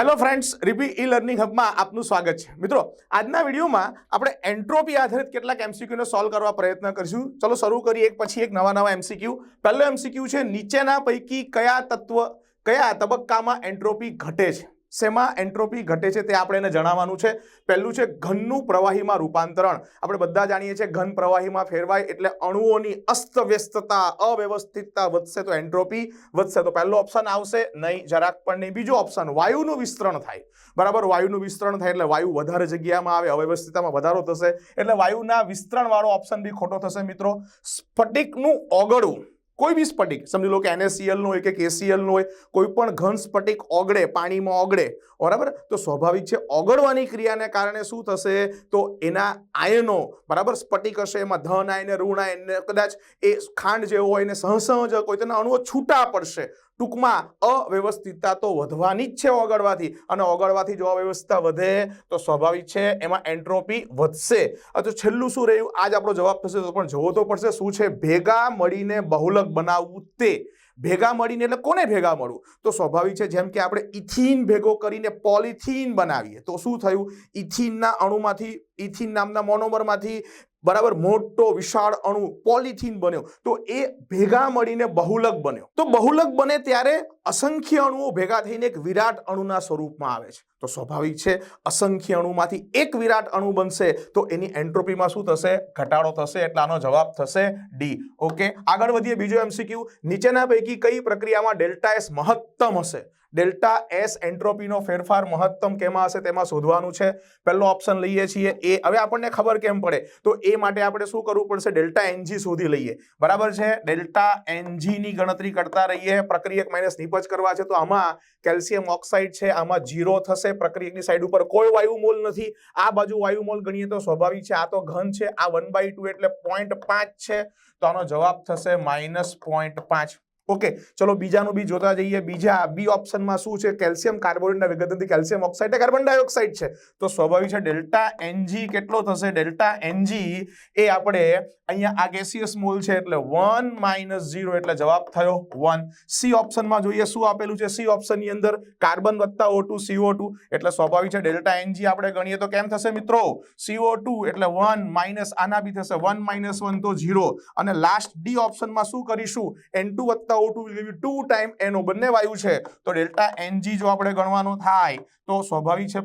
Hello friends, RP e learning હબમાં આપનું સ્વાગત છે. મિત્રો, આજના વિડીયોમાં આપણે એન્ટ્રોપી આધારિત કેટલાક એમસીક્યુને સોલ્વ કરવા પ્રયત્ન કરીશું. ચલો શરૂ કરીએ એક પછી એક નવા નવા એમસીક્યુ પહેલો એમસીક્યુ છે, નીચેના પૈકી કયા તત્વ, કયા તબક્કામાં એન્ટ્રોપી ઘટે છે? શેમાં એન્ટ્રોપી ઘટે છે તે આપણે એને જણાવવાનું છે. પહેલું છે ઘનનું પ્રવાહીમાં રૂપાંતરણ. આપણે બધા જાણીએ છીએ ઘન પ્રવાહીમાં ફેરવાય એટલે અણુઓની અસ્તવ્યસ્તતા, અવ્યવસ્થિતતા વધશે તો એન્ટ્રોપી વધશે. તો પહેલો ઓપ્શન આવશે નહીં, જરાક પણ નહીં. બીજો ઓપ્શન વાયુનું વિસ્તરણ થાય. બરાબર? વાયુનું વિસ્તરણ થાય એટલે વાયુ વધારે જગ્યામાં આવે, અવ્યવસ્થિતતામાં વધારો થશે. એટલે વાયુના વિસ્તરણવાળો ઓપ્શન બી ખોટો થશે મિત્રો. સ્ફટિકનું ઓગળવું. કોઈ બી સ્ફટિક, સમજી લો કે NaCl નું હોય કે કેસીએલનું હોય, કોઈ પણ ઘન સ્ફટિક ઓગળે, પાણીમાં ઓગળે, બરાબર? તો સ્વાભાવિક છે, ઓગળવાની ક્રિયાને કારણે શું થશે? તો એના આયનો, બરાબર? સ્ફટિક હશે, એમાં ધન આયન, ઋણ આયન, કદાચ એ ખાંડ જેવો હોય ને સહસંયોજક હોય, તેના અણુઓ છૂટા પડશે. ટૂંકમાં અવ્યવસ્થિતતા તો વધવાની જ છે ઓગળવાથી. અને ઓગળવાથી જો અવ્યવસ્થા વધે, તો સ્વાભાવિક છે એમાં એન્ટ્રોપી વધશે. તો છેલ્લું શું રહ્યું? આજ આપણો જવાબ થશે, તો પણ જોવો તો પડશે, શું છે? ભેગા મળીને બહુલક બનાવવું તે. ભેગા મળીને એટલે કોને ભેગા મળવું? તો સ્વાભાવિક છે, જેમ કે આપણે ઇથિન ભેગો કરીને પોલિથીન બનાવીએ. તો શું થયું? ઇથિનના અણુમાંથી, ઇથિન નામના મોનોમરમાંથી બરાબર, મોટો વિશાળ અણુ પોલિથીન બન્યો. તો એ ભેગા મળીને બહુલક બન્યો. તો બહુલક બને ત્યારે અસંખ્ય અણુઓ ભેગા થઈને એક વિરાટ અણુના સ્વરૂપમાં આવે છે. તો સ્વાભાવિક છે, અસંખ્ય અણુમાંથી એક વિરાટ અણુ બનશે તો એની એન્ટ્રોપીમાં શું થશે? ઘટાડો થશે, એટલે આનો જવાબ થશે ડી ઓકે, આગળ વધીએ બીજો એમસીક્યુ નીચેના પૈકી કઈ પ્રક્રિયામાં ડેલ્ટા એસ મહત્તમ હશે? ડેલ્ટા એસ એન્ટ્રોપીનો ફેરફાર મહત્તમ કેમાં હશે તેમાં શોધવાનું છે. પહેલો ઓપ્શન લઈએ છીએ એ. હવે આપણને ખબર કેમ પડે? તો એ માટે આપણે શું કરવું પડશે? ડેલ્ટા એનજી શોધી લઈએ. બરાબર છે? ડેલ્ટા એનજીની ગણતરી કરતા રહીએ. પ્રક્રિયક માઇનસ નિપજ કરવા છે. તો આમાં કેલ્શિયમ ઓક્સાઇડ છે. આમાં જીરો થશે. પ્રક્રિયકની સાઈડ ઉપર કોઈ વાયુમોલ નથી. આ બાજુ વાયુમોલ ગણીએ તો સ્વાભાવિક છે. આ તો ઘન છે. આ વન બાય ટુ એટલે પોઈન્ટ પાંચ છે. તો આનો જવાબ થશે માઇનસ પોઈન્ટ પાંચ. ઓકે ચલો બીજાનું બી જોતા જઈએ. બીજા બી ઓપ્શનમાં શું છે? કેલ્શિયમ કાર્બોનેટના વિગતથી કેલ્શિયમ ઓક્સાઇડ કાર્બન ડાયોક્સાઇડ છે. તો સ્વાભાવિક છે, ડેલ્ટા એનજી કેટલો થશે? ડેલ્ટા એનજી એ આપણે અહીંયા આ ગેસિયસ મોલ છે, એટલે વન માઇનસ ઝીરો એટલે જવાબ થયો વન સી ઓપ્શનમાં જોઈએ શું આપેલું છે? સી ઓપ્શનની અંદર કાર્બન વત્તા ઓ ટુ સીઓ ટુ એટલે સ્વાભાવિક છે, ડેલ્ટા એનજી આપણે ગણીએ તો કેમ થશે મિત્રો? સીઓ ટુ એટલે વન માઇનસ આના બી થશે વન માઇનસ વન તો ઝીરો અને લાસ્ટ ડી ઓપ્શનમાં શું કરીશું? એન ટુ વત્તા O two will two time એનો બંને વાયુ છે. તો ડેલ્ટા એનજી જો આપણે ગણવાનો થાય, તો સ્વાભાવિક છે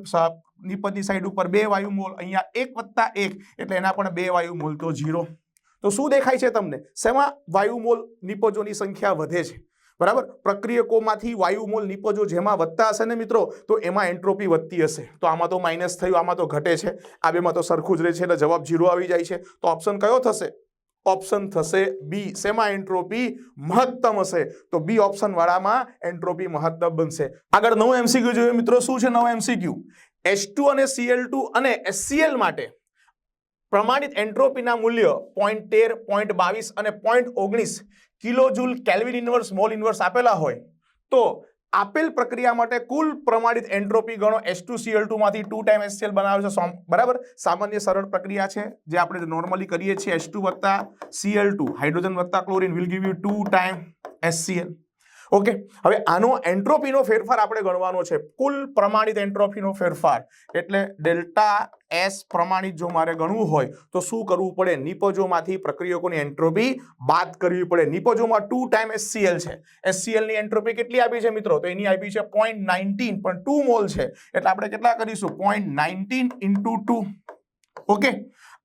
નિપજની સાઈડ ઉપર બે વાયુ મોલ અહીંયા એક વત્તા એક, એટલે એના પણ બે વાયુ મોલ તો ઝીરો તો શું દેખાય છે તમને? શેમાં વાયુમોલ નિપજોની સંખ્યા વધે છે? બરાબર? પ્રક્રિયકોમાંથી વાયુમોલ નિપજો જેમાં વધતા હશે ને મિત્રો, તો એમાં એન્ટ્રોપી વધતી હશે. તો આમાં તો માઇનસ થયું, આમાં તો ઘટે છે. આ બેમાં તો સરખું જ રહે છે એટલે જવાબ ઝીરો આવી જાય છે. તો ઓપ્શન કયો થશે? ઓપ્શન થશે. બી શેમાં એન્ટ્રોપી મહત્તમ હશે. તો બી ઓપ્શન વાળામાં એન્ટ્રોપી મહત્તમ બનશે. આગળ નવું એમસીક્યુ જોઈએ મિત્રો. શું છે નવું એમસીક્યુ એચ ટુ અને સીએલ ટુ અને એસસીએલ માટે પ્રમાણિત એન્ટ્રોપીના મૂલ્ય પોઈન્ટ તેર પોઈન્ટ બાવીસ અને પોઈન્ટ ઓગણીસ kilo joule kelvin inverse, mole inverse આપેલા હોય. તો આપેલ પ્રક્રિયા માટે કુલ પ્રમાણિત એન્ટ્રોપી ગણો એસ ટુ સીએલમાંથી ટુ ટાઈમ એસસીએલ બનાવે છે. બરાબર? સામાન્ય સરળ પ્રક્રિયા છે. જે આપણે નોર્મલી કરીએ છીએ એસ ટુ વત્તા સીએલ ટુ હાઇડ્રોજન વત્તા chlorine will give you two time SCL okay, હવે આનો એન્ટ્રોપીનો ફેરફાર આપણે ગણવાનો છે. કુલ પ્રમાણિત એન્ટ્રોપીનો ફેરફાર એટલે ડેલ્ટા એસ પ્રમાણિત જો મારે ગણવું હોય, તો શું કરવું પડે? નિપજોમાંથી પ્રક્રિયકોની એન્ટ્રોપી બાદ કરવી પડે. નિપજોમાં ટુ ટાઈમ એસસીએલ છે. એસસીએલની એન્ટ્રોપી કેટલી આપી છે મિત્રો? તો એની આપી છે પોઈન્ટ નાઇન્ટીન, પણ ટુ મોલ છે. એટલે આપણે કેટલા કરીશું? Point nineteen into two. Okay?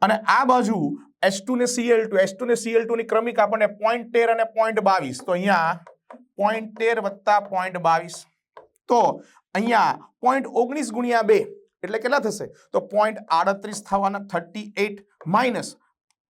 અને આ બાજુ એસ ટુ ને સીએલ ટુ, એસ ટુ ને સીએલ ટુ ની ક્રમિક આપણને પોઈન્ટ તેર અને પોઈન્ટ બાવીસ. તો અહીંયા પોઈન્ટ તેર વત્તા પોઈન્ટ બાવીસ. તો અહીંયા પોઈન્ટ ઓગણીસ ગુણ્યા બે એટલે કેટલા થશે? તો પોઈન્ટ આડત્રીસ થવાના થર્ટી એટ માઇનસ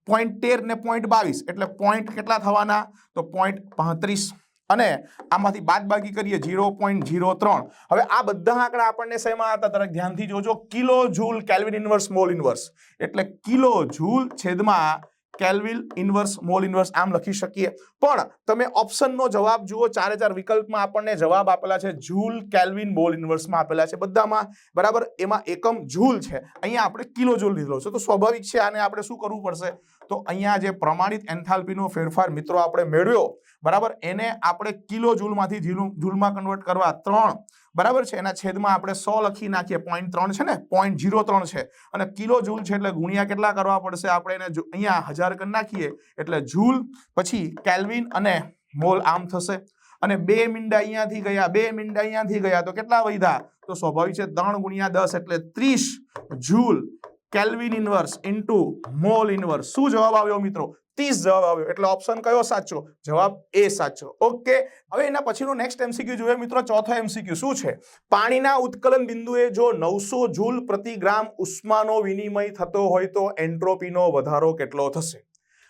પોઈન્ટ તેર ને પોઈન્ટ બાવીસ. એટલે પોઈન્ટ કેટલા થવાના? તો પોઈન્ટ પાંત્રીસ. અને આમાંથી બાદબાકી કરીએ ઝીરો પોઈન્ટ ઝીરો ત્રણ. હવે આ બધા આંકડા આપણને શેમાં હતા? તરફ ધ્યાનથી જોજો. Kilo joule kelvin inverse, mole inverse. એટલે કિલો જૂલ છેદમાં કેલ્વિન ઇન્વર્સ મોલ ઇન્વર્સ આમ લખી શકીએ. પણ તમે ઓપ્શનનો જવાબ જુઓ, ચારે ચાર વિકલ્પમાં આપણને જવાબ આપેલા છે જૂલ કેલ્વિન મોલ ઇન્વર્સમાં આપેલા છે બધામાં. બરાબર? એમાં એકમ જૂલ છે. અહીંયા આપણે કિલો જૂલ લીધો છે. તો સ્વાભાવિક છે આને આપણે શું કરવું પડશે? તો અહીંયા જે પ્રમાણિત એન્થાલ્પીનો ફેરફાર મિત્રો આપણે મેળવ્યો, બરાબર? એને આપણે કિલો જૂલમાંથી જીલું- જૂલમાં કન્વર્ટ કરવા ત્રણ, બરાબર છે? એના છેદમાં આપણે સો લખી નાખીએ પોઈન્ટ ત્રણ છે ને? પોઈન્ટ જીરો ત્રણ છે. અને કિલો જૂલ છે એટલે ગુણ્યા કેટલા કરવા પડશે? આપણે એને અહીંયા હજાર કરી નાખીએ, એટલે જૂલ, પછી કેલ્વિન અને મોલ આમ થશે. અને બે મીંડા અહીંયાથી ગયા, બે મીંડા અહીંયાથી ગયા, તો કેટલા વધ્યા? તો સ્વાભાવિક છે, ત્રણ ગુણ્યા દસ એટલે ત્રીસ joule. Kelvin inverse into mole inverse શું જવાબ આવ્યો મિત્રો? ત્રીસ જવાબ આવ્યો. એટલે ઓપ્શન કયો? સાચો. જવાબ એ સાચો. ઓકે હવે એના પછીનો નેક્સ્ટ એમસીક્યુ જોઈએ મિત્રો. ચોથો એમસીક્યુ શું છે? પાણીના ઉત્કલન બિંદુએ જો નવસો જૂલ પ્રતિ ગ્રામ ઉષ્માનો વિનિમય થતો હોય તો એન્ટ્રોપીનો વધારો કેટલો થશે?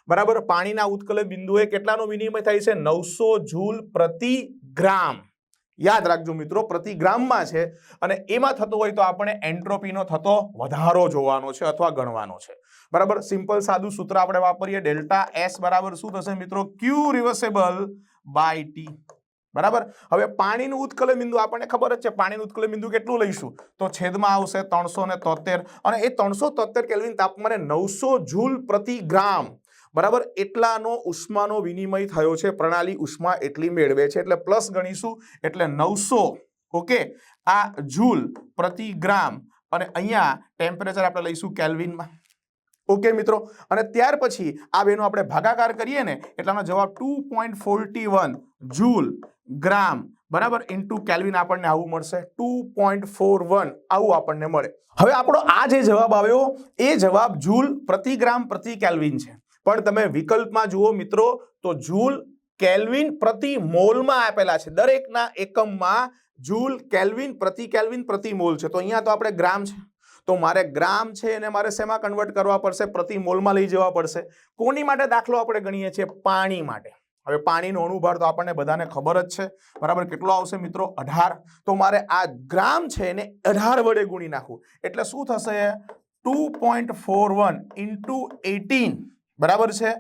બરાબર? પાણીના ઉત્કલન બિંદુએ કેટલાનો વિનિમય થાય છે? નવસો જૂલ પ્રતિ ગ્રામ. યાદ રાખજો મિત્રો, પ્રતિ ગ્રામમાં છે અને એમાં થતો હોય તો આપણે એન્ટ્રોપીનો થતો વધારો જોવાનો છે અથવા ગણવાનો છે. બરાબર? સિમ્પલ સાદું સૂત્ર આપણે વાપરીએ, ડેલ્ટા એસ બરાબર શું થશે મિત્રો? Q reversible by T. બરાબર? હવે પાણીનું ઉત્કલન બિંદુ આપણને ખબર જ છે, પાણીનું ઉત્કલન બિંદુ કેટલું લઈશું? તો છેદમાં આવશે ત્રણસો ને તોતેર અને એ ત્રણસો તોતેર કેલ્વિન તાપમાને નવસો જૂલ પ્રતિ ગ્રામ. બરાબર? એટલાનો ઉષ્માનો વિનિમય થયો છે. પ્રણાલી ઉષ્મા એટલી મેળવે છે. એટલે પ્લસ ગણીશું, એટલે નવસો, ઓકે? આ જૂલ પ્રતિ ગ્રામ અને અહીંયા ટેમ્પરેચર આપણે લઈશું કેલ્વિનમાં. ઓકે મિત્રો? અને ત્યાર પછી આ બેનો આપણે ભાગાકાર કરીએ ને એટલાનો જવાબ two point forty one joule gram, બરાબર? ઇન્ટુ કેલ્વિન આપણને આવું મળશે. ટુ પોઈન્ટ ફોર વન આવું આપણને મળે. હવે આપણો આ જે જવાબ આવ્યો, એ જવાબ જૂલ પ્રતિ ગ્રામ પ્રતિ કેલ્વિન છે. પણ તમે વિકલ્પમાં જુઓ મિત્રો, તો જૂલ, કેલ્વિન પ્રતિ મોલમાં આપેલા છે. દરેકના એકમમાં જૂલ, કેલ્વિન પ્રતિ કેલ્વિન પ્રતિ મોલ છે. તો અહીંયા તો આપણે ગ્રામ છે. તો મારે ગ્રામ છે એને મારે શેમાં કન્વર્ટ કરવા પડશે? પ્રતિ મોલમાં લઈ જવા પડશે. કોની માટે દાખલો આપણે ગણીએ છીએ? પાણી માટે. હવે પાણીનો અણુભાર તો આપણને બધાને ખબર જ છે. બરાબર? કેટલો આવશે મિત્રો? અઢાર. તો મારે આ ગ્રામ છે એને અઢાર વડે ગુણી નાખવું. એટલે શું થશે? Two point four one into eighteen. બરાબર છે?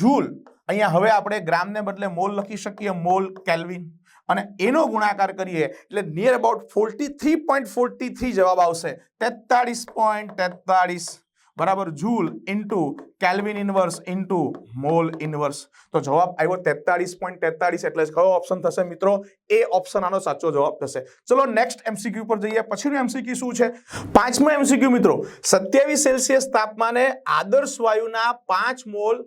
જૂલ, અહીંયા હવે આપણે ગ્રામને બદલે મોલ લખી શકીએ, મોલ કેલ્વિન. અને એનો ગુણાકાર કરીએ, એટલે near about forty three point forty જવાબ આવશે. તેતાળીસ પોઈન્ટ તેતાળીસ. બરાબર, joule into kelvin inverse into mole inverse તો જવાબ આવ્યો તેતાળીસ પોઈન્ટ તેતાળીસ એટલે કયો ઓપ્શન થશે મિત્રો? એ ઓપ્શન આનો સાચો જવાબ થશે. ચલો નેક્સ્ટ એમસીક્યુ પર જઈએ. પછીનું એમસીક્યુ શું છે? પાંચમો એમસીક્યુ મિત્રો. સત્યાવીસ સેલ્સિયસ તાપમાને આદર્શ વાયુના પાંચ મોલ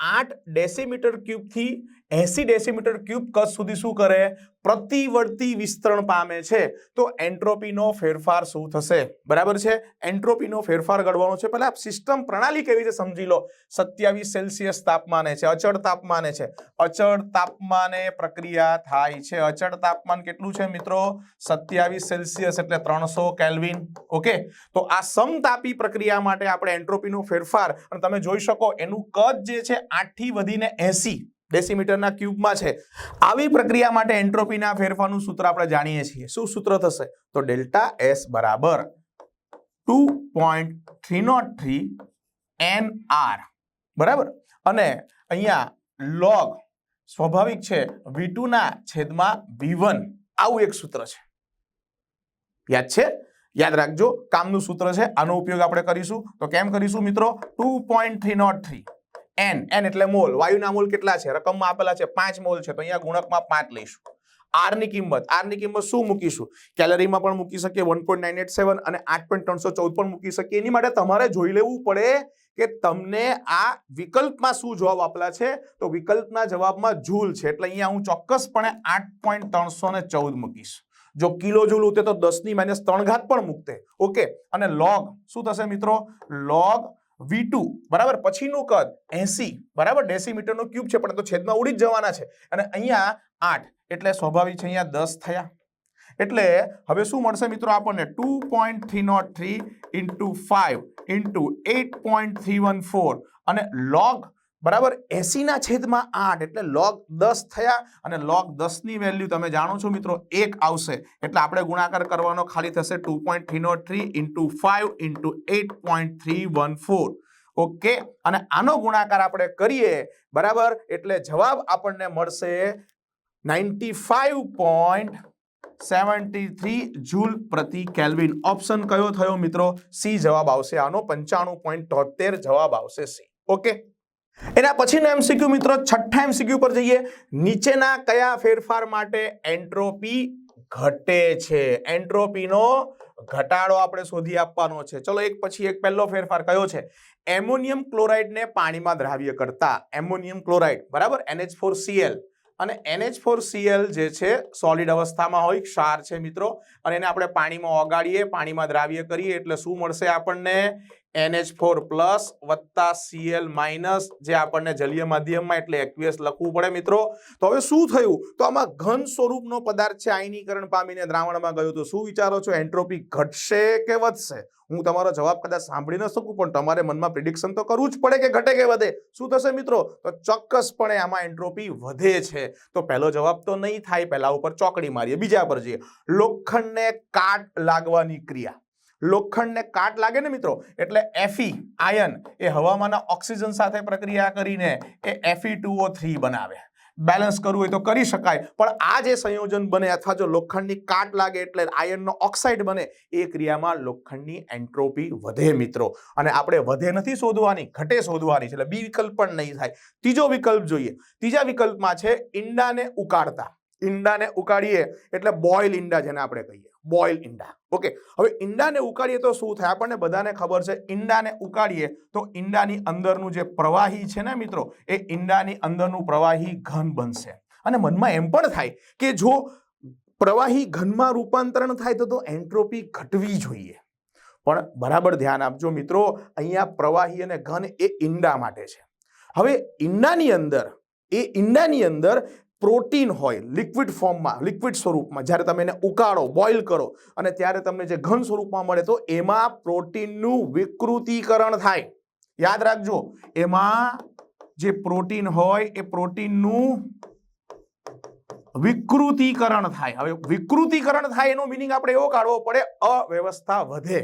આઠ ડેસીમીટર ક્યુબથી એસી ડેસીમીટર ક્યુબ કદ સુધી શું કરે? પ્રતિવર્તી વિસ્તરણ પામે છે. તો એન્ટ્રોપીનો ફેરફાર શું થશે? બરાબર છે? એન્ટ્રોપીનો ફેરફાર ઘડવાનો છે. પહેલાં સિસ્ટમ પ્રણાલી કેવી રીતે સમજી લો? સત્યાવીસ સેલ્સિયસ તાપમાને છે. અચળ તાપમાને છે. અચળ તાપમાને પ્રક્રિયા થાય છે. અચળ તાપમાન કેટલું છે મિત્રો? સત્યાવીસ સેલ્સિયસ એટલે ત્રણસો કેલ્વિન. ઓકે? તો આ સમતાપી પ્રક્રિયા માટે આપણે એન્ટ્રોપીનો ફેરફાર અને તમે જોઈ શકો એનું કદ જે છે આઠથી વધીને એસી. ડેસીમીટરના ક્યુબમાં છે. આવી પ્રક્રિયા માટે એન્ટ્રોપીના ફેરફારનું સૂત્ર આપણે જાણીએ છીએ. શું સૂત્ર થશે? તો ડેલ્ટા એસ બરાબર two point three nought three N R. બરાબર? અને અહીંયા લોગ સ્વાભાવિક છે વી ના છેદમાં વી વન. આવું એક સૂત્ર છે. યાદ છે? યાદ રાખજો, કામનું સૂત્ર છે. આનો ઉપયોગ આપણે કરીશું. તો કેમ કરીશું મિત્રો? Two point three nought three. N N એટલે મોલ. વાયુના મોલ કેટલા છે? રકમમાં આપેલા છે પાંચ મોલ છે. તો અહીંયા ગુણકમાં પાંચ લઈશું. આરની કિંમત. આરની કિંમત શું મૂકીશું? કેલરીમાં પણ મૂકી શકીએ one point nine eight seven અને આઠ પોઈન્ટ ત્રણસો ચૌદ પણ મૂકી શકીએ. એની માટે તમારે જોઈ લેવું પડે કે તમને આ વિકલ્પમાં શું જવાબ આપેલા છે? તો વિકલ્પના જવાબમાં જૂલ છે. એટલે અહીંયા હું ચોક્કસપણે આઠ પોઈન્ટ ત્રણસો ને ચૌદ મૂકીશ. જો કિલો જૂલ ઉતે તો દસની માઇનસ ત્રણ ઘાત પણ મૂકતે. ઓકે અને લોગ શું થશે મિત્રો? લોગ વી બરાબર? પછીનું કદ એસી, બરાબર? ડેસીમીટરનો ક્યુબ છે, પણ તો છેદમાં ઉડી જવાના છે. અને અહીંયા આઠ, એટલે સ્વાભાવિક છે અહીંયા દસ થયા. એટલે હવે શું મળશે મિત્રો આપણને? Two point three nought three into five into eight point three one four. અને લોગ બરાબર? એસીના છેદમાં આઠ એટલે લોગ દસ થયા અને લોગ દસની વેલ્યુ તમે જાણો છો મિત્રો, એક આવશે. એટલે આપણે ગુણાકાર કરવાનો ખાલી થશે two point three no three into five into eight point three one four okay અને આનો ગુણાકાર આપણે કરીએ, બરાબર? એટલે જવાબ આપણને મળશે ninety five point seventy three joule પ્રતિ કેલ્વિન ઓપ્શન કયો થયો મિત્રો? સી જવાબ આવશે આનો, પંચાણું પોઈન્ટ તોતેર જવાબ આવશે સી ઓકે એના પછીનો એમસીક્યુ મિત્રો છઠ્ઠા એમસીક્યુ પર જઈએ. નીચેના કયા ફેરફાર માટે એન્ટ્રોપી ઘટે છે? એન્ટ્રોપીનો ઘટાડો આપણે શોધી આપવાનો છે. ચલો એક પછી એક પહેલો ફેરફાર કયો છે? એમોનિયમ ક્લોરાઇડને પાણીમાં દ્રાવ્ય કરતા. એમોનિયમ ક્લોરાઇડ, બરાબર? એનએચ ફોર સીએલ અને એનએચ ફોર સીએલ જે છે સોલિડ અવસ્થામાં હોય, ક્ષાર છે મિત્રો. અને એને આપણે પાણીમાં ઓગાળીએ, પાણીમાં દ્રાવ્ય કરીએ એટલે શું મળશે આપણને? NH4 પ્લસ વત્તા સીએલ માઇનસ જે આપણને જલીય માધ્યમમાં એટલે એક્વિયસ લખવું પડે મિત્રો. તો હવે શું થયું? તો આમાં ઘન સ્વરૂપનો પદાર્થ છે, આયનીકરણ પામીને દ્રાવણમાં ગયો. તો શું વિચારો છો? એન્ટ્રોપી ઘટશે કે વધશે? હું તમારો જવાબ કદાચ સાંભળી ન શકું, પણ તમારે મનમાં પ્રિડિક્શન તો કરવું જ પડે કે ઘટે કે વધે. શું થશે મિત્રો? તો ચોક્કસપણે આમાં એન્ટ્રોપી વધે છે. તો પહેલો જવાબ તો નહીં થાય. પહેલા ઉપર ચોકડી મારીએ. બીજા પર જઈએ. લોખંડને કાટ લાગવાની ક્રિયા. લોખંડને કાટ લાગે ને મિત્રો, એટલે એફી આયન એ હવામાંના ઓક્સિજન સાથે પ્રક્રિયા કરીને એ એફી ટુઓ થ્રી બનાવે. બેલેન્સ કરવું હોય તો કરી શકાય, પણ આ જે સંયોજન બને અથવા જો લોખંડની કાટ લાગે એટલે આયનનો ઓક્સાઇડ બને, એ ક્રિયામાં લોખંડની એન્ટ્રોપી વધે મિત્રો. અને આપણે વધે નથી શોધવાની, ઘટે શોધવાની છે, એટલે બી વિકલ્પ પણ નહીં થાય. ત્રીજો વિકલ્પ જોઈએ, ત્રીજા વિકલ્પમાં છે ઈંડાને ઉકાળતા. ઈંડાને ઉકાળીએ એટલે બોઇલ ઈંડા જેને આપણે કહીએ. બોઇલ ઈંડા ઓકે, હવે ઈંડાને ઉકાળીએ તો શું થાય? આપણને બધાને ખબર છે ઈંડાને ઉકાળીએ તો ઈંડાની અંદરનું જે પ્રવાહી છે ને મિત્રો, એ ઈંડાની અંદરનું પ્રવાહી ઘન બનશે. અને મનમાં એમ પણ થાય કે જો પ્રવાહી ઘનમાં રૂપાંતરણ થાય તો તો એન્ટ્રોપી ઘટવી જોઈએ. પણ બરાબર ધ્યાન આપજો મિત્રો, અહીંયા પ્રવાહી અને ઘન એ ઈંડા માટે છે. હવે ઈંડાની અંદર, એ ઈંડાની અંદર પ્રોટીન હોય લિક્વિડ ફોર્મમાં, લિક્વિડ સ્વરૂપમાં, જ્યારે તમે એને ઉકાળો, બોઇલ કરો અને ત્યારે તમને જે ઘન સ્વરૂપમાં મળે તો એમાં પ્રોટીનનું વિકૃતિકરણ થાય. યાદ રાખજો, એમાં જે પ્રોટીન હોય એ પ્રોટીનનું વિકૃતિકરણ થાય. હવે વિકૃતિકરણ થાય એનો મિનિંગ આપણે એવો કાઢવો પડે, અવ્યવસ્થા વધે.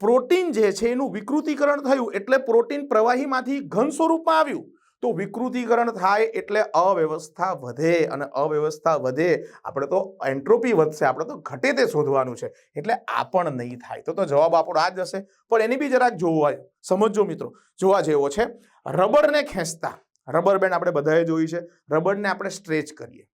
પ્રોટીન જે છે એનું વિકૃતીકરણ થયું એટલે પ્રોટીન પ્રવાહીમાંથી ઘન સ્વરૂપમાં આવ્યું. તો વિકૃતિકરણ થાય એટલે અવ્યવસ્થા વધે અને અવ્યવસ્થા વધે. આપણે તો એન્ટ્રોપી વધશે, આપણે તો ઘટે તે શોધવાનું છે. એટલે આ પણ નહીં થાય. તો તો જવાબ આપણો આ જ હશે. પણ એની બી જરાક જોવા સમજજો મિત્રો. જોવા જેવો છે. રબરને ખેંચતા. રબર બેન્ડ આપણે બધાએ જોઈ છે. રબરને આપણે સ્ટ્રેચ કરીએ.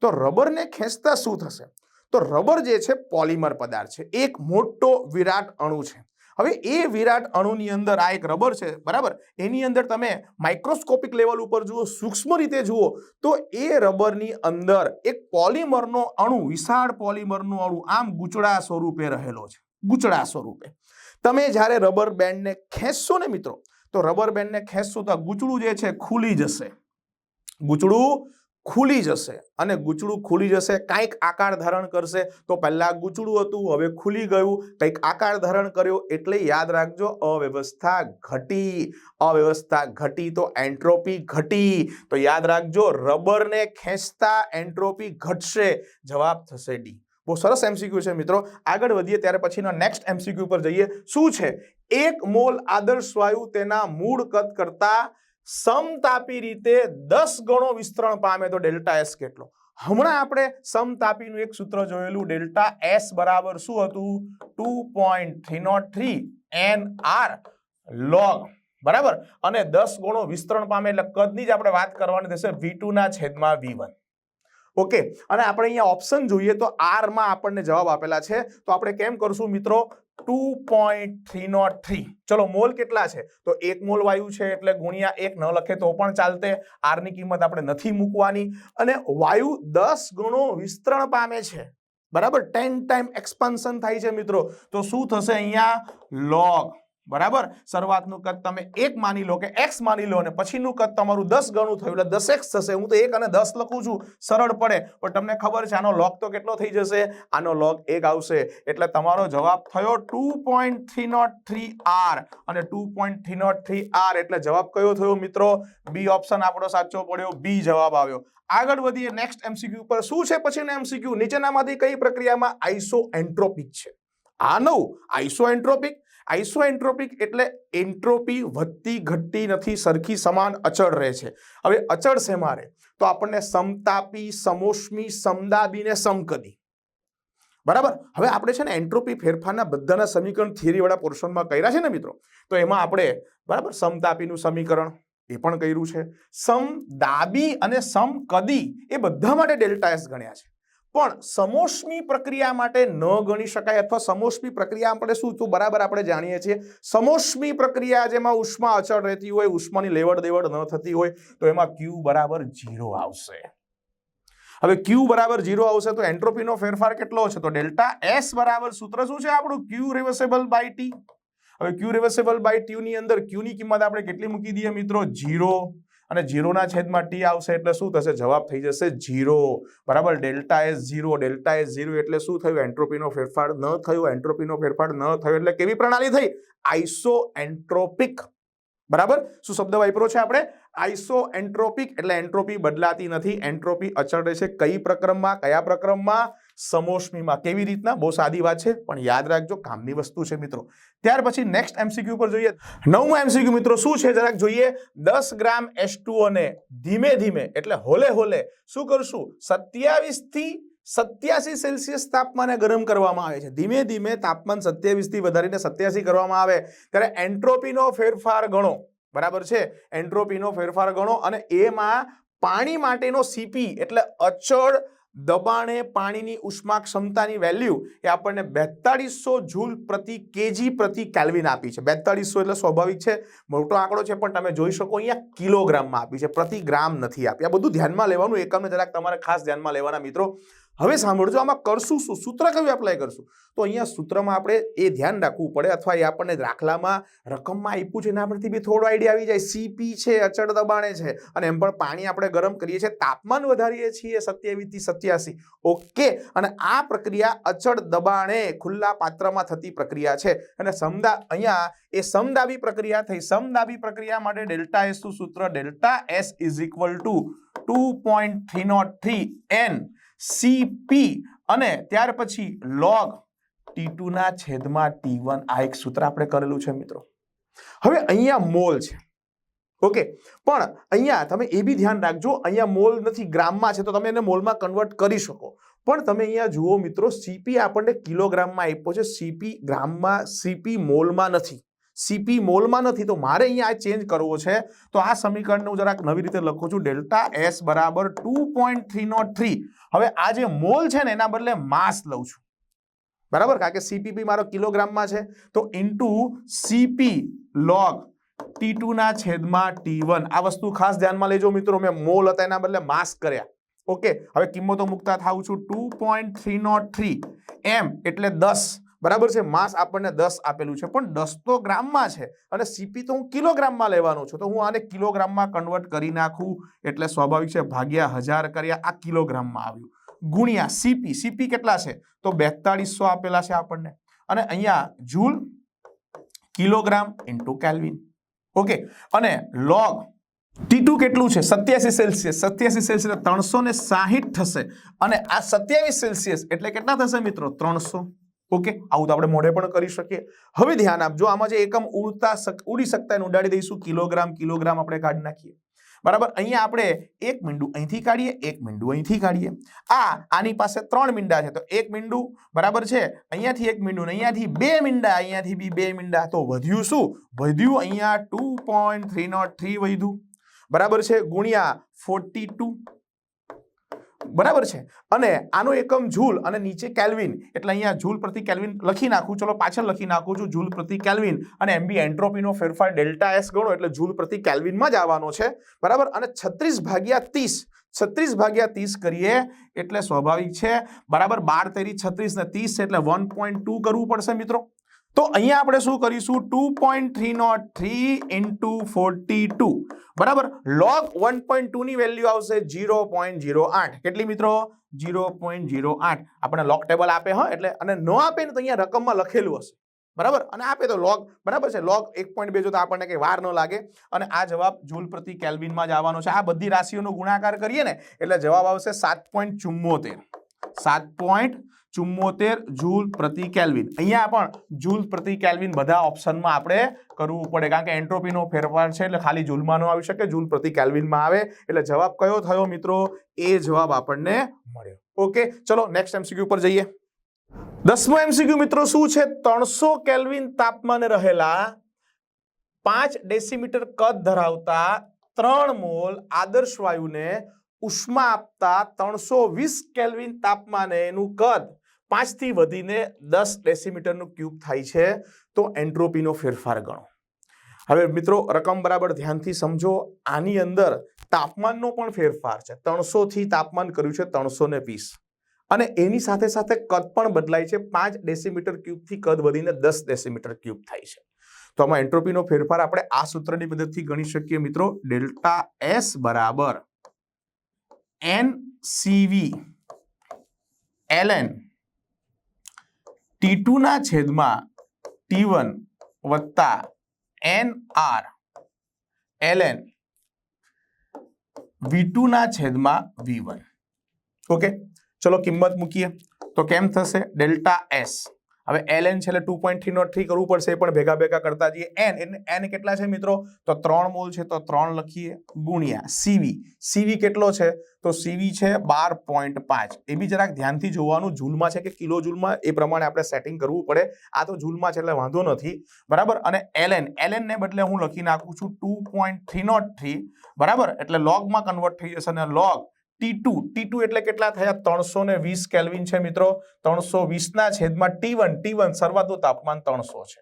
તો રબરને ખેંચતા શું થશે? તો રબર જે છે, પોલિમર પદાર્થ છે. એક મોટો વિરાટ અણુ છે. હવે એ વિરાટ અણુની અંદર આ એક રબર છે, બરાબર? એની અંદર તમે માઇક્રોસ્કોપિક લેવલ ઉપર જુઓ, સૂક્ષ્મ રીતે જુઓ, તો એ રબરની અંદર એક પોલિમરનો અણુ, વિશાળ પોલિમરનો અણુ આમ ગુચડા સ્વરૂપે રહેલો છે ગુચડા સ્વરૂપે. તમે જ્યારે રબર બેન્ડને ખેંચશો ને મિત્રો, તો રબર બેન્ડને ખેંચશો તો આ ગૂંચળું જે છે ખુલી જશે. ગૂંચળું ખુલી જશે અને ગૂંચળું ખુલી જશે, કાંઈક આકાર ધારણ કરશે. તો પહેલાં ગૂંચળું હતું, હવે ખુલી ગયું. કંઈક આકાર ધારણ કર્યો એટલે યાદ રાખજો, અવ્યવસ્થા ઘટી. અવ્યવસ્થા ઘટી તો એન્ટ્રોપી ઘટી. તો યાદ રાખજો, રબરને ખેંચતા એન્ટ્રોપી ઘટશે. જવાબ થશે ડી. બહુ સરસ એમસીક્યુ છે મિત્રો. આગળ વધીએ, ત્યારે પછીનો નેક્સ્ટ એમસીક્યુ પર જઈએ. શું છે? એક મોલ આદર્શ વાયુ તેના મૂળ કદ કરતા સમતાપી રીતે દસ ગણો વિસ્તરણ પામે તો ડેલ્ટા એસ કેટલો? હમણાં આપણે સમતાપીનું એક સૂત્ર જોયેલું, ડેલ્ટા એસ બરાબર શું હતું? Two point three nought three N R log. બરાબર? અને દસ ગણો વિસ્તરણ પામે એટલે કદની જ આપણે વાત કરવાની થશે, વી ના છેદમાં વી ઓકે અને આપણે અહીંયા ઓપ્શન જોઈએ તો આરમાં આપણને જવાબ આપેલા છે. તો આપણે કેમ કરશું મિત્રો? Two point three nought three ચલો, મોલ કેટલા છે? તો એક મોલ વાયુ છે એટલે ગુણ્યા એક, ન લખે તો પણ ચાલતે. આરની કિંમત આપણે નથી મૂકવાની. અને વાયુ દસ ગણો વિસ્તરણ પામે છે. બરાબર? ટેન ટાઈમ એક્સપાન્શન થાય છે મિત્રો. તો શું થશે અહીંયા? લોગ બરાબર? શરૂઆતનું કદ તમે એક માની લો કે એક્સ માની લો અને પછીનું કદ તમારું દસ ગણું થયું એટલે દસ એક્સ થશે. હું તો એક અને દસ લખું છું. સરળ પડે. પણ તમને ખબર છે, આનો લોગ તો કેટલો થઈ જશે? આનો લોગ એક આવશે. એટલે તમારો જવાબ થયો two point three nought three R અને two point three nought three R એટલે જવાબ કયો થયો મિત્રો? બી ઓપ્શન આપણો સાચો પડ્યો. બી જવાબ આવ્યો. આગળ વધીએ. નેક્સ્ટ એમસીક્યુ પર શું છે? પછીનો એમસીક્યુ નીચેનામાંથી કઈ પ્રક્રિયામાં આઈસો એન્ટ્રોપિક છે? આ નવું. આઈસો એન્ટ્રોપિક આઈસો એન્ટ્રોપિક એટલે એન્ટ્રોપી વધતી ઘટતી નથી, સરખી સમાન અચળ રહે છે. હવે અચળ શેમાં રહે તો આપણને સમતાપી, સમોષ્મી સમદાબી ને સમકદી. બરાબર? હવે આપણે છે ને એન્ટ્રોપી ફેરફારના બધાના સમીકરણ થિયરી વાળા પોર્શનમાં કર્યા છે ને મિત્રો, તો એમાં આપણે, બરાબર, સમતાપીનું સમીકરણ એ પણ કર્યું છે. સમદાબી અને સમકદી એ બધા માટે ડેલ્ટા એસ ગણ્યા છે. પણ સમોષ્મી પ્રક્રિયા માટે ન ગણી શકાય અથવા સમોષ્મી પ્રક્રિયા આપણે શું? તો બરાબર આપણે જાણીએ છીએ. સમોષ્મી પ્રક્રિયા જેમાં ઉષ્મા અચળ રહેતી હોય, ઉષ્માની લેવડ દેવડ ન થતી હોય, તો એમાં ક્યુ બરાબર ઝીરો આવશે. હવે ક્યુ બરાબર ઝીરો આવશે તો એન્ટ્રોપીનો ફેરફાર કેટલો છે તો ડેલ્ટા એસ બરાબર સૂત્ર શું છે આપણું? ક્યુ રિવર્સેબલ બાય ટી હવે ક્યુ રિવર્સેબલ બાયની અંદર ક્યુ ની કિંમત આપણે કેટલી મૂકી દઈએ મિત્રો? ઝીરો અને ઝીરોના છેદમાં ટી આવશે એટલે શું થશે? જવાબ થઈ જશે ઝીરો બરાબર? Delta S zero delta S zero એટલે શું થયું? એન્ટ્રોપીનો ફેરફાર ન થયો. એન્ટ્રોપીનો ફેરફાર ન થયો એટલે કેવી પ્રણાલી થઈ? આઈસો એન્ટ્રોપિક બરાબર? શું શબ્દ વાપરો છે આપણે? આઈસો એન્ટ્રોપિક એટલે એન્ટ્રોપી બદલાતી નથી. એન્ટ્રોપી અચળ રહેશે કઈ પ્રક્રમમાં? કયા પ્રક્રમમાં? સમોષ્મીમાં. કેવી રીતના? બહુ સાદી વાત છે, પણ યાદ રાખજો, કામની વસ્તુ છે મિત્રો. ત્યાર પછી નેક્સ્ટ એમસીક્યુ પર જોઈએ. નવમું એમસીક્યુ મિત્રો, શું છે? જરાક જોઈએ. દસ ગ્રામ એસ અને ધીમે ધીમે, એટલે હોલે હોલે, શું કરશું? સત્યાવીસથી સત્યાસી સેલ્સિયસ તાપમાને ગરમ કરવામાં આવે છે. ધીમે ધીમે તાપમાન સત્યાવીસથી વધારીને સત્યાસી કરવામાં આવે. ત્યારે એન્ટ્રોપીનો ફેરફાર ગણો. બરાબર છે? એન્ટ્રોપીનો ફેરફાર ગણો અને એમાં પાણી માટેનો સીપી એટલે અચળ દબાણે પાણીની ઉષ્મા ક્ષમતાની વેલ્યુ એ આપણને બેતાળીસો જૂલ પ્રતિ કેજી પ્રતિ કેલ્વિન આપી છે. બેતાળીસો એટલે સ્વાભાવિક છે, મોટો આંકડો છે, પણ તમે જોઈ શકો અહીંયા કિલોગ્રામમાં આપી છે. પ્રતિ ગ્રામ નથી આપી. આ બધું ધ્યાનમાં લેવાનું. એકમને જરાક તમારે ખાસ ધ્યાનમાં લેવાના મિત્રો. હવે સાંભળજો, આમાં કરશું શું? સૂત્ર કયું એપ્લાય કરશું? તો અહીંયા સૂત્રમાં આપણે એ ધ્યાન રાખવું પડે અથવા એ આપણને દાખલામાં રકમમાં આપ્યું છે એના પરથી બી થોડો આઈડિયા આવી જાય. સીપી છે, અચળ દબાણે છે. અને એમ પણ પાણી આપણે ગરમ કરીએ છીએ, તાપમાન વધારીએ છીએ સત્યાવીસથી સત્યાસી. ઓકે અને આ પ્રક્રિયા અચળ દબાણે ખુલ્લા પાત્રમાં થતી પ્રક્રિયા છે. અને સમદા, અહીંયા એ સમદાબી પ્રક્રિયા થઈ. સમદાબી પ્રક્રિયા માટે ડેલ્ટા એસનું સૂત્ર, delta S is equal to two point three nought three N CP અને ત્યાર પછી લોગ ટી ટુ ના છેદમાં ટી વન આ એક સૂત્ર આપણે કરેલું છે મિત્રો. હવે અહીંયા મોલ છે. ઓકે પણ અહીંયા તમે એ બી ધ્યાન રાખજો, અહીંયા મોલ નથી, ગ્રામમાં છે, તો તમે એને મોલમાં કન્વર્ટ કરી શકો. પણ તમે અહીંયા જુઓ મિત્રો સીપી આપણને કિલોગ્રામમાં આપ્યો છે સીપી ગ્રામમાં સીપી મોલમાં નથી. સીપી મોલમાં નથી, તો મારે અહીંયા આ ચેન્જ કરવો છે. તો આ સમીકરણને હું જરાક નવી રીતે લખું છું. ડેલ્ટા એસ બરાબર two point three nought three હવે આ જે મોલ છે ને, એના બદલે માસ લઉં છું. બરાબર? કારણ કે સીપીપી મારો કિલોગ્રામમાં છે. તો into CP log T two ના છેદમાં ટી વન આ વસ્તુ ખાસ ધ્યાનમાં લેજો મિત્રો, મેં મોલ હતા, એના બદલે માસ કર્યા. ઓકે? હવે કિંમતો મૂકતા થાઉં છું. Two point three nought three M એટલે દસ. બરાબર છે? માસ આપણને દસ આપેલું છે. પણ દસ તો ગ્રામમાં છે અને સીપી તો હું કિલોગ્રામમાં લેવાનું છું. તો હું આને કિલોગ્રામમાં કન્વર્ટ કરી નાખું. એટલે સ્વાભાવિક છે ભાગ્યા હજાર કર્યા આ કિલોગ્રામમાં આવ્યું. ગુણ્યા સીપી સીપી કેટલા છે? તો બેતાળીસો આપેલા છે આપણને. અને અહીંયા joule kilogram into kelvin okay? અને લોગ ટીટુ કેટલું છે? સત્યાસી સેલ્સિયસ સત્યાસી સેલ્સિયસ ત્રણસો ને સાહીઠ થશે. અને આ સત્યાવીસ સેલ્સિયસ એટલે કેટલા થશે મિત્રો? ત્રણસો. ઓકે, આવું તો આપણે મોઢે પણ કરી શકીએ. હવે ધ્યાન આપજો, આમાં જે એકમ ઉડતા ઉડી શકતા એને ઉડાડી દઈશું. કિલોગ્રામ કિલોગ્રામ આપણે કાઢી નાખીએ. બરાબર? અહીંયા આપણે એક મીંડું અહીંથી કાઢીએ, એક મીંડું અહીંથી કાઢીએ. આ આની પાસે ત્રણ મીંડા છે, તો એક મીંડું, બરાબર છે? અહીંયાથી એક મીંડું અહીંયાથી બે મીંડા, અહીંયાથી બી બે મીંડા. તો વધ્યું શું? વધ્યું અહીંયા two point three nought three વધ્યું. બરાબર છે? ગુણ્યા ફોર્ટી ટુ. બરાબર છે? અને આનો એકમ જૂલ અને નીચે કેલ્વિન. એટલે અહીંયા જૂલ પ્રતિ કેલ્વિન લખી નાખું. ચલો પાછળ લખી નાખું છું. જૂલ પ્રતિ કેલ્વિન. અને એમબી એન્ટ્રોપીનો ફેરફાર ડેલ્ટા એસ ગણો એટલે જૂલ પ્રતિ કેલ્વિનમાં જ આવવાનો છે. બરાબર? અને છત્રીસ ભાગ્યા ત્રીસ. છત્રીસ ભાગ્યા ત્રીસ કરીએ એટલે સ્વાભાવિક છે. બરાબર? બાર તેરી છત્રીસ ને ત્રીસ એટલે વન પોઈન્ટ ટુ કરવું પડશે મિત્રો. તો અહીંયા આપણે શું કરીશું? Two point three nought three into forty two બરાબર? લોગ વન પોઈન્ટ ટુની વેલ્યુ આવશે જીરો પોઈન્ટ જીરો આઠ કેટલી મિત્રો? જીરો પોઈન્ટ જીરો આઠ આપણે લોક ટેબલ આપે, હા, એટલે અને ન આપે ને તો અહીંયા રકમમાં લખેલું હશે. બરાબર? અને આપે તો લોગ બરાબર છે? લોગ એક પોઈન્ટ બે જો તો આપણને કંઈ વાર ન લાગે. અને આ જવાબ જૂલ પ્રતિ કેલ્વિનમાં જ આવવાનો છે. આ બધી રાશિઓનો ગુણાકાર કરીએ ને, એટલે જવાબ આવશે સાત પોઈન્ટ ચુમ્મોતેર સાત પોઈન્ટ ચુમ્મોતેર જૂલ પ્રતિ કેલ્વિન. અહીંયા પણ જૂલ પ્રતિ કેલ્વિન બધા ઓપ્શનમાં આપણે કરવું પડે, કારણ કે એન્ટ્રોપીનો ફેરફાર છે એટલે ખાલી જૂલમાં આવી શકે, જૂલ પ્રતિ કેલ્વિનમાં આવે. એટલે જવાબ કયો થયો મિત્રો? એ જવાબ આપણને મળ્યો. ઓકે, ચલો નેક્સ્ટ એમસીક્યુ પર જઈએ. દસમો એમસીક્યુ મિત્રો શું છે? ત્રણસો કેલ્વિન તાપમાને રહેલા પાંચ ડેસીમીટર કદ ધરાવતા ત્રણ મોલ આદર્શ વાયુને ઉષ્મા આપતા ત્રણસો વીસ કેલ્વિન તાપમાને એનું કદ. પાંચથી વધીને દસ ડેસીમીટરનું ક્યુબ થાય છે, તો એન્ટ્રોપીનો ફેરફાર ગણો. હવે મિત્રો, રકમ બરાબર ધ્યાનથી સમજો, આની અંદર તાપમાનનો પણ ફેરફાર છે. ત્રણસોથી તાપમાન કર્યું છે ત્રણસો ને અને એની સાથે સાથે કદ પણ બદલાય છે, પાંચ ડેસીમીટર ક્યુબથી કદ વધીને દસ ડેસીમીટર ક્યુબ થાય છે. તો આમાં એન્ટ્રોપીનો ફેરફાર આપણે આ સૂત્રની મદદથી ગણી શકીએ મિત્રો. ડેલ્ટા એસ બરાબર એન સીવી એલએન ટી ટુના છેદમાં ટી વન વત્તા એન આર એલએન વી ટુના છેદમાં વી વન ઓકે ચલો કિંમત મૂકીએ. તો કેમ થશે? ડેલ્ટા એસ હવે એલ એન છે એટલે two point three nought three કરવું પડશે, એ પણ ભેગા ભેગા કરતા જઈએ. એન એટલે એન કેટલા છે મિત્રો? તો ત્રણ મોલ છે, તો ત્રણ લખીએ ગુણ્યા સીવી સીવી કેટલો છે? તો સીવી છે બાર પોઈન્ટ પાંચ. એ બી જરાક ધ્યાનથી જોવાનું. જૂલમાં છે કે કિલો જૂલમાં? એ પ્રમાણે આપણે સેટિંગ કરવું પડે. આ તો જૂલમાં છે એટલે વાંધો નથી. બરાબર? અને એલએન એલ એનને બદલે હું લખી નાખું છું two point three nought three બરાબર? એટલે લોગમાં કન્વર્ટ થઈ જશે અને log T two T two એટલે કેટલા થયા? ત્રણસો ને વીસ કેલ્વિન છે મિત્રો. ત્રણસો વીસના છેદમાં ટી વન ટી વન શરૂઆતનું તાપમાન ત્રણસો છે.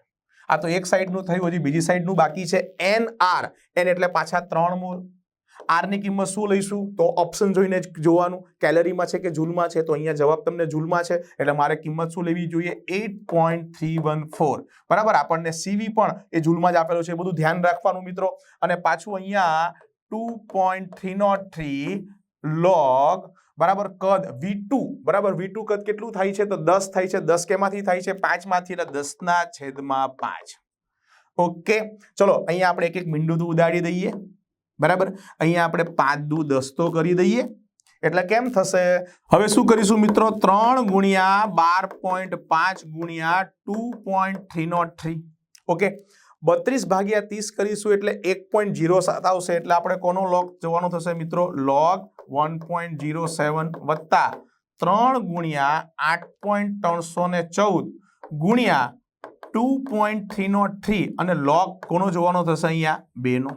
આ તો એક સાઈડનું થયું, હજી બીજી સાઈડનું બાકી છે. એન આર એન એટલે પાછા ત્રણ મોલ આરની કિંમત શું લઈશું? તો ઓપ્શન જોઈને જ જોવાનું. કેલરીમાં છે કે જૂલમાં છે? તો અહીંયા જવાબ તમને જૂલમાં છે. એટલે મારે કિંમત શું લેવી જોઈએ? Eight point three one four. બરાબર? આપણને સીવી પણ એ જૂલમાં જ આપેલો છે. એ બધું ધ્યાન રાખવાનું મિત્રો. અને પાછું અહીંયા two point three nought three log બરાબર કદ વી બરાબર? વી કદ કેટલું થાય છે? તો દસ થાય છે. દસ કેમાંથી થાય છે? પાંચમાંથી એટલે દસના છેદમાં પાંચ. ઓકે? ચલો, અહીંયા આપણે એક એક મીંડું તો ઉદાડી દઈએ. બરાબર? અહીંયા આપણે પાંચ દુ દસ તો કરી દઈએ. એટલે કેમ થશે? હવે શું કરીશું મિત્રો? ત્રણ ગુણ્યા બાર પોઈન્ટ પાંચ ગુણ્યા two point three nought three. Okay? બત્રીસ ભાગ્યા ત્રીસ કરીશું એટલે એક પોઈન્ટ જીરો સાત આવશે. એટલે આપણે કોનો લોગ જોવાનો થશે મિત્રો? Log one point zero seven વત્તા ત્રણ ગુણ્યા આઠ પોઈન્ટ ત્રણસો ને ચૌદ ગુણ્યા two point three no three અને લોગ કોનો જોવાનો થશે અહીંયા? બેનો.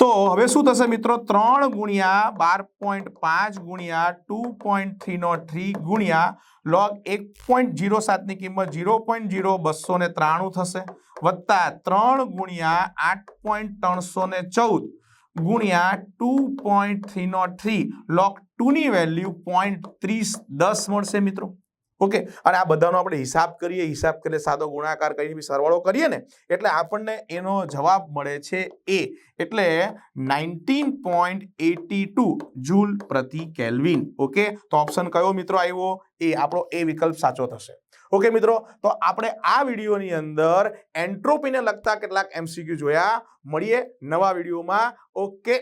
તો હવે શું થશે મિત્રો? ત્રણ ગુણ્યા બાર પોઈન્ટ પાંચ ગુણ્યા two point three no three ગુણ્યા લોગ એક પોઈન્ટ જીરો સાતની કિંમત જીરો પોઈન્ટ જીરો બસો ત્રાણું થશે. વત્તા ત્રણ ગુણ્યા આઠ પોઈન્ટ ત્રણસો ને ચૌદ ગુણ્યા two point three nought three. Log ટુની value point ત્રીસ દસ મળશે મિત્રો. ઓકે? અને આ બધાનો આપણે હિસાબ કરીએ હિસાબ કરીએ, સાદો ગુણાકાર કરીને બી સરવાળો કરીએ ને, એટલે આપણને એનો જવાબ મળે છે એ. એટલે nineteen point eighty two joule પ્રતિ કેલ્વિન. ઓકે? તો ઓપ્શન કયો મિત્રો આવ્યો? એ આપણો એ વિકલ્પ સાચો થશે. ઓકે મિત્રો, તો આપણે આ વિડીયોની અંદર એન્ટ્રોપીને લગતા કેટલાક એમસીક્યુ જોયા. મળીએ નવા વિડીયોમાં. ઓકે